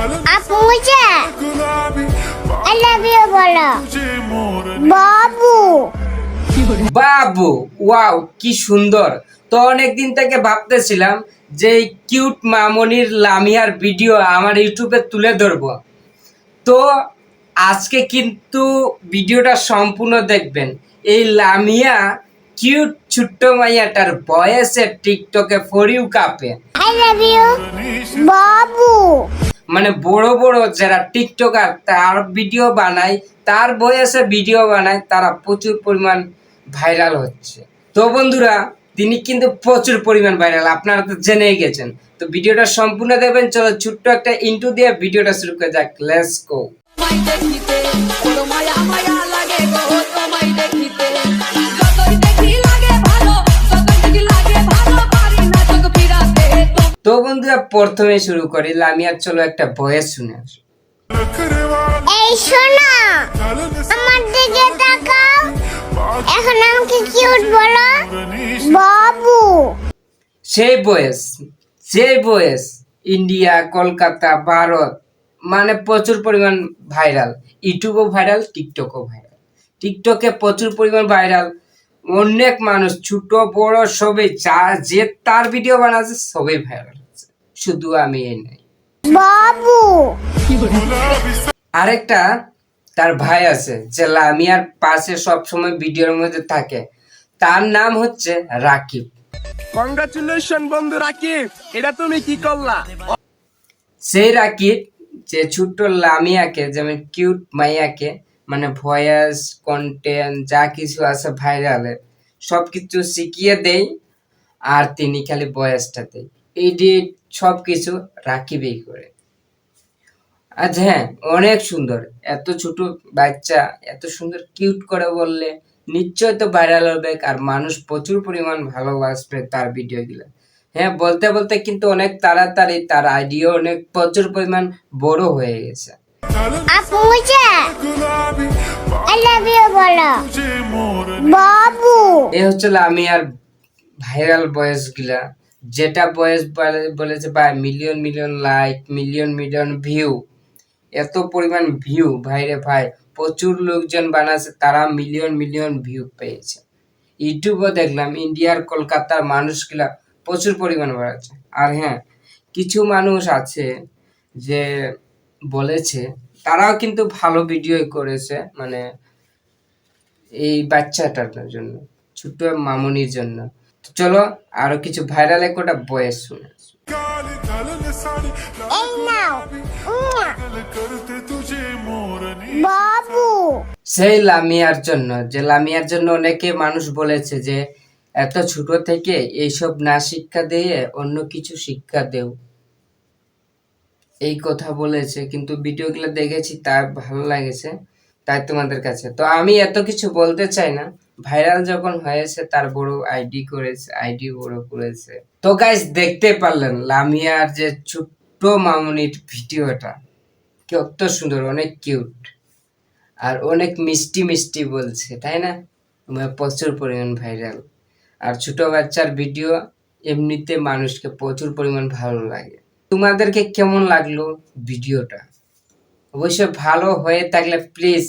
আপু I love you বলো। বাবু। বাবু wow কি সুন্দর। তো অনেকদিন থেকে ভাবতেছিলাম যে এই কিউট মামনির লামিয়ার ভিডিও আমার ইউটিউবে তুলে ধরবো। তো আজকে কিন্তু ভিডিওটা সম্পূর্ণ দেখবেন। এই লামিয়া কিউট ছোট্ট মাইয়াটার বয়সে টিকটকে ফরিউ কাপে। আই লাভ ইউ বাবু। মানে বড় বড় যারা টিকটকার, তার ভিডিও বানায়, তার বয়সে ভিডিও বানায়, তারা প্রচুর পরিমাণ ভাইরাল হচ্ছে। তো বন্ধুরা, তিনি কিন্তু প্রচুর পরিমাণ ভাইরাল আপনারা তো জেনেই গেছেন। তো ভিডিওটা সম্পূর্ণ দেবেন চলো ছোট্ট একটা ইন্টু দিয়ে ভিডিওটা শুরু করে যাক লেটস গো বন্ধুরা প্রথমে শুরু করি। লামিয়ার চলো একটা ভয়েস শুনে এই শোনো আমার দিকে তাকাও। এখন আমাকে কিউট বলো বাবু। সেই বয়স সেই বয়স ইন্ডিয়া কলকাতা ভারত মানে প্রচুর পরিমাণ ভাইরাল ইউটিউবও ভাইরাল টিকটকও ভাইরাল টিকটকে প্রচুর পরিমাণ ভাইরাল অনেক মানুষ ছোট বড় সবে যা যে তার ভিডিও বানাচ্ছে সবাই ভাইরাল শুধু আমি এই নাই। বাবু! আরেকটা তার ভাই আছে যে লামিয়ার পাশে সবসময় ভিডিওর মধ্যে থাকে। তার নাম হচ্ছে রাকিব। কংগ্রাচুলেশন বন্ধু রাকিব এটা তুমি কি করলা? সেই রাকিব যে ছোট্ট লামিয়াকে যেমন কিউট মাইয়াকে মানে ভয়েস কন্টেন্ট যা কিছু আছে ভাইরালের সব কিছু শিখিয়ে দেই আর তিনি খালি ভয়েসটা দেয় এডিট সব কিছু রাকিবেই করে। আচ্ছা হ্যাঁ অনেক সুন্দর। এত ছোট বাচ্চা এত সুন্দর কিউট করে বললে নিশ্চয় তো ভাইরাল হবে আর মানুষ প্রচুর পরিমাণ ভালোবাসবে তার ভিডিওগুলো হ্যাঁ বলতে বলতে কিন্তু অনেক তাড়াতাড়ি তার আইডিয়া অনেক প্রচুর পরিমাণ বড় হয়ে গেছে। আপু মুঝে আই লাভ ইউ বলো। বাবু। এ হচ্ছে আমি আর ভাইরাল বয়সগুলা। যেটা বয়েস বলেছে ভাই million million like million million view এত পরিমাণ ভিউ ভাইরে ভাই, প্রচুর লোকজন বানাচ্ছে, তারা মিলিয়ন মিলিয়ন ভিউ পেয়েছে। ইউটিউবও দেখলাম, ইন্ডিয়ার, কলকাতার মানুষগুলা প্রচুর পরিমাণ বাড়াচ্ছে। আর হ্যাঁ কিছু মানুষ আছে যে বলেছে, তারাও কিন্তু ভালো ভিডিও করেছে মানে এই বাচ্চাটার জন্য, ছোট্ট মামুনির জন্য। চলো আরও কিছু ভাইরাল একটা বয়স শুনে সেই লামিয়ার জন্য যে লামিয়ার জন্য অনেকে মানুষ বলেছে যে এত ছোট থেকে এইসব না শিক্ষা দিয়ে অন্য কিছু শিক্ষা দেও। এই কথা বলেছে কিন্তু ভিডিওগুলো দেখেছি তার ভালো লাগেছে তাই তোমাদের কাছে। তো আমি এত কিছু বলতে চাই না ভাইরাল যখন হয়েছে, তার বড় আইডি করেছে, আইডি বড় করেছে। তো গাইস দেখতে পারলেন লামিয়ার যে ছোট্ট মামুনির ভিডিওটা। কত সুন্দর, অনেক কিউট আর অনেক মিষ্টি মিষ্টি বলছে, তাই না? প্রচুর পরিমাণ ভাইরাল আর ছোট বাচ্চার ভিডিও এমনিতে মানুষকে প্রচুর পরিমাণ ভালো লাগে। তোমাদেরকে কেমন লাগল ভিডিওটা? অবশ্যই ভালো হয়ে থাকলে প্লিজ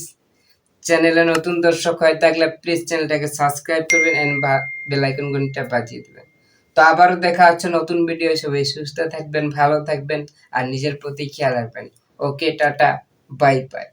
চ্যানেলে নতুন দর্শক হয়ে থাকলে প্লিজ চ্যানেলটাকে সাবস্ক্রাইব করবেন এন্ড বেলাইকন ঘণ্টা বাজিয়ে দেবেন। তো আবারও দেখা হচ্ছে নতুন ভিডিও সবাই সুস্থ থাকবেন, ভালো থাকবেন আর নিজের প্রতি খেয়াল রাখবেন। ওকে টাটা বাই বাই